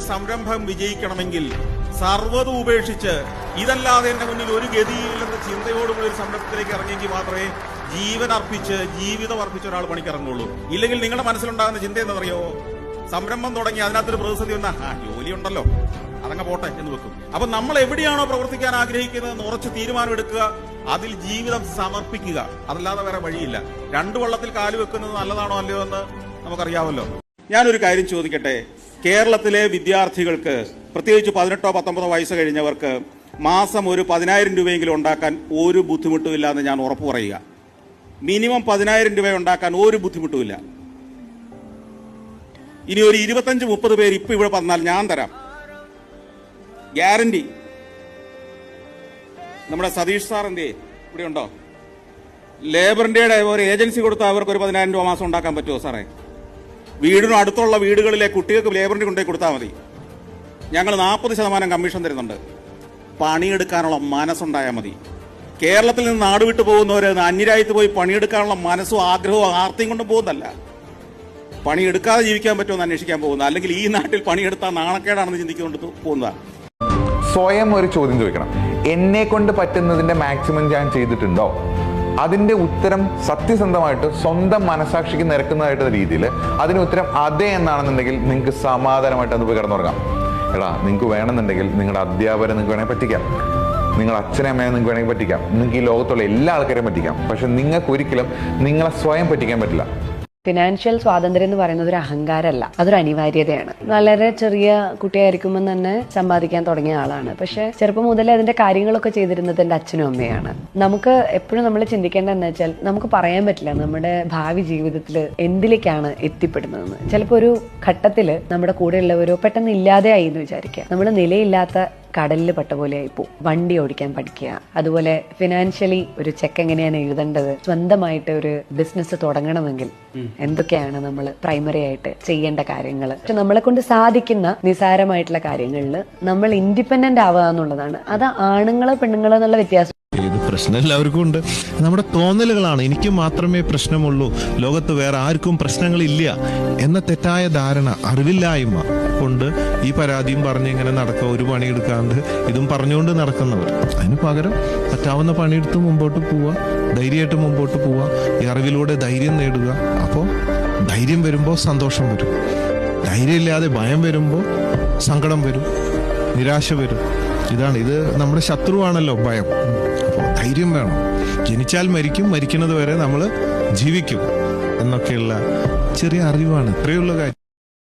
ഒരു സംരംഭം വിജയിക്കണമെങ്കിൽ സർവതും ഉപേക്ഷിച്ച് ഇതല്ലാതെ എന്റെ മുന്നിൽ ഒരു ഗതിയില്ലെന്ന ചിന്തയോടുകൂടി ഒരു സംരംഭത്തിലേക്ക് ഇറങ്ങിയെങ്കിൽ മാത്രമേ ജീവൻ അർപ്പിച്ച് ജീവിതം അർപ്പിച്ച ഒരാൾ പണിക്കിറങ്ങുള്ളൂ. ഇല്ലെങ്കിൽ നിങ്ങളുടെ മനസ്സിലുണ്ടാകുന്ന ചിന്ത എന്താണെന്നറിയോ? സംരംഭം തുടങ്ങി അതിനകത്തൊരു പ്രതിസന്ധി വന്ന ആ ജോലിയുണ്ടല്ലോ അതങ്ങ് പോട്ടെ എന്ന് വെക്കും. അപ്പൊ നമ്മൾ എവിടെയാണോ പ്രവർത്തിക്കാൻ ആഗ്രഹിക്കുന്നത് ഉറച്ച് തീരുമാനമെടുക്കുക അതിൽ ജീവിതം സമർപ്പിക്കുക. അതല്ലാതെ വേറെ വഴിയില്ല. രണ്ടു വള്ളത്തിൽ കാൽ വെക്കുന്നത് നല്ലതാണോ അല്ലയോ എന്ന് നമുക്കറിയാമല്ലോ. ഞാനൊരു കാര്യം ചോദിക്കട്ടെ? കേരളത്തിലെ വിദ്യാർത്ഥികൾക്ക് പ്രത്യേകിച്ച് പതിനെട്ടോ പത്തൊമ്പതോ വയസ്സ് കഴിഞ്ഞവർക്ക് മാസം ഒരു പതിനായിരം രൂപയെങ്കിലും ഉണ്ടാക്കാൻ ഒരു ബുദ്ധിമുട്ടുമില്ല എന്ന് ഞാൻ ഉറപ്പു പറയുക. മിനിമം പതിനായിരം രൂപ ഉണ്ടാക്കാൻ ഒരു ബുദ്ധിമുട്ടുമില്ല. ഇനി ഒരു ഇരുപത്തഞ്ച് മുപ്പത് പേര് ഇപ്പൊ ഇവിടെ വന്നാൽ ഞാൻ തരാം. ഗ്യാരണ്ടി. നമ്മുടെ സതീഷ് സാർ എന്തേ? ഇവിടെ ഉണ്ടോ ലേബർ ഒരു ഏജൻസി കൊടുത്താൽ അവർക്ക് ഒരു പതിനായിരം രൂപ മാസം ഉണ്ടാക്കാൻ പറ്റുമോ സാറേ? വീടിനും അടുത്തുള്ള വീടുകളിലെ കുട്ടികൾക്ക് ലേബറിന് കൊണ്ടുപോയി കൊടുത്താൽ മതി. ഞങ്ങൾ നാൽപ്പത് ശതമാനം കമ്മീഷൻ തരുന്നുണ്ട്. പണിയെടുക്കാനുള്ള മനസ്സുണ്ടായാൽ മതി. കേരളത്തിൽ നിന്ന് നാട് വിട്ടു പോകുന്നവർ അന്യരാജ്യത്ത് പോയി പണിയെടുക്കാനുള്ള മനസ്സും ആഗ്രഹവും ആർത്തിയും കൊണ്ടും പോകുന്നല്ല പണിയെടുക്കാതെ ജീവിക്കാൻ പറ്റുമെന്ന് അന്വേഷിക്കാൻ പോകുന്നത്. അല്ലെങ്കിൽ ഈ നാട്ടിൽ പണിയെടുത്താൽ നാണക്കേടാണെന്ന് ചിന്തിക്കൊണ്ട് പോകുന്നതാണ് സ്വയം ഒരു ചോദ്യം ചോദിക്കണം. എന്നെ കൊണ്ട് പറ്റുന്നതിന്റെ മാക്സിമം ഞാൻ ചെയ്തിട്ടുണ്ടോ? അതിന്റെ ഉത്തരം സത്യസന്ധമായിട്ട് സ്വന്തം മനസാക്ഷിക്ക് നിരക്കുന്നതായിട്ട് രീതിയിൽ അതിന് ഉത്തരം അതെ എന്നാണെന്നുണ്ടെങ്കിൽ നിങ്ങൾക്ക് സമാധാനമായിട്ട് അത് പോയി കിടന്നുറങ്ങാം. എടാ നിങ്ങൾക്ക് വേണമെന്നുണ്ടെങ്കിൽ നിങ്ങളുടെ അധ്യാപകരെ നിങ്ങൾക്ക് വേണമെങ്കിൽ പറ്റിക്കാം. നിങ്ങളുടെ അച്ഛനെ അമ്മയെ നിങ്ങൾക്ക് വേണമെങ്കിൽ പറ്റിക്കാം. നിങ്ങൾക്ക് ഈ ലോകത്തുള്ള എല്ലാ ആൾക്കാരെയും പറ്റിക്കാം. പക്ഷെ നിങ്ങൾക്ക് ഒരിക്കലും നിങ്ങളെ സ്വയം പറ്റിക്കാൻ പറ്റില്ല. ഫിനാൻഷ്യൽ സ്വാതന്ത്ര്യം എന്ന് പറയുന്നത് ഒരു അഹങ്കാരമല്ല. അതൊരു അനിവാര്യതയാണ്. വളരെ ചെറിയ കുട്ടിയായിരിക്കുമ്പോൾ തന്നെ സമ്പാദിക്കാൻ തുടങ്ങിയ ആളാണ്. പക്ഷെ ചെറുപ്പം മുതലേ അതിന്റെ കാര്യങ്ങളൊക്കെ ചെയ്തിരുന്നത് എന്റെ അച്ഛനും അമ്മയാണ് നമുക്ക് എപ്പോഴും നമ്മൾ ചിന്തിക്കേണ്ടത് എന്ന് വെച്ചാൽ നമുക്ക് പറയാൻ പറ്റില്ല നമ്മുടെ ഭാവി ജീവിതത്തിൽ എന്തിലേക്കാണ് എത്തിപ്പെടുന്നതെന്ന്. ചിലപ്പോൾ ഒരു ഘട്ടത്തിൽ നമ്മുടെ കൂടെയുള്ളവരോ പെട്ടെന്ന് ഇല്ലാതെയായി എന്ന് വിചാരിക്കുക നമ്മൾ നിലയില്ലാത്ത കടലിൽ പെട്ട പോലെ പോകും വണ്ടി ഓടിക്കാൻ പഠിക്കുക. അതുപോലെ ഫിനാൻഷ്യലി ഒരു ചെക്ക് എങ്ങനെയാണ് എഴുതേണ്ടത്? സ്വന്തമായിട്ട് ഒരു ബിസിനസ് തുടങ്ങണമെങ്കിൽ എന്തൊക്കെയാണ് നമ്മൾ പ്രൈമറി ആയിട്ട് ചെയ്യേണ്ട കാര്യങ്ങൾ? പക്ഷെ നമ്മളെ കൊണ്ട് സാധിക്കുന്ന നിസാരമായിട്ടുള്ള കാര്യങ്ങളിൽ നമ്മൾ ഇൻഡിപെൻഡന്റ് ആവുക എന്നുള്ളതാണ്. അത് ആണുങ്ങളോ പെണ്ണുങ്ങളോ എന്നുള്ള വ്യത്യാസം. ഇത് പ്രശ്നം എല്ലാവർക്കും ഉണ്ട്. നമ്മുടെ തോന്നലുകളാണ്. എനിക്ക് മാത്രമേ പ്രശ്നമുള്ളൂ. ലോകത്ത് വേറെ ആർക്കും പ്രശ്നങ്ങളില്ല എന്ന തെറ്റായ ധാരണ അറിവില്ലായ്മ കൊണ്ട് ഈ പരാതിയും പറഞ്ഞ് ഇങ്ങനെ നടക്കുക ഒരു പണിയെടുക്കാണ്ട് ഇതും പറഞ്ഞുകൊണ്ട് നടക്കുന്നവർ. അതിന് പകരം പറ്റാവുന്ന പണിയെടുത്ത് മുമ്പോട്ട് പോവുക ധൈര്യമായിട്ട് മുമ്പോട്ട് പോവുക ഈ അറിവിലൂടെ ധൈര്യം നേടുക. അപ്പോൾ ധൈര്യം വരുമ്പോൾ സന്തോഷം വരും. ധൈര്യമില്ലാതെ ഭയം വരുമ്പോൾ സങ്കടം വരും. നിരാശ വരും. ഇതാണ്. ഇത് നമ്മുടെ ശത്രുവാണല്ലോ ഭയം. ധൈര്യം വേണം. ജനിച്ചാൽ മരിക്കും മരിക്കുന്നത് വരെ നമ്മൾ ജീവിക്കും എന്നൊക്കെയുള്ള ചെറിയ അറിവാണ്. ഇത്രയുള്ള കാര്യം.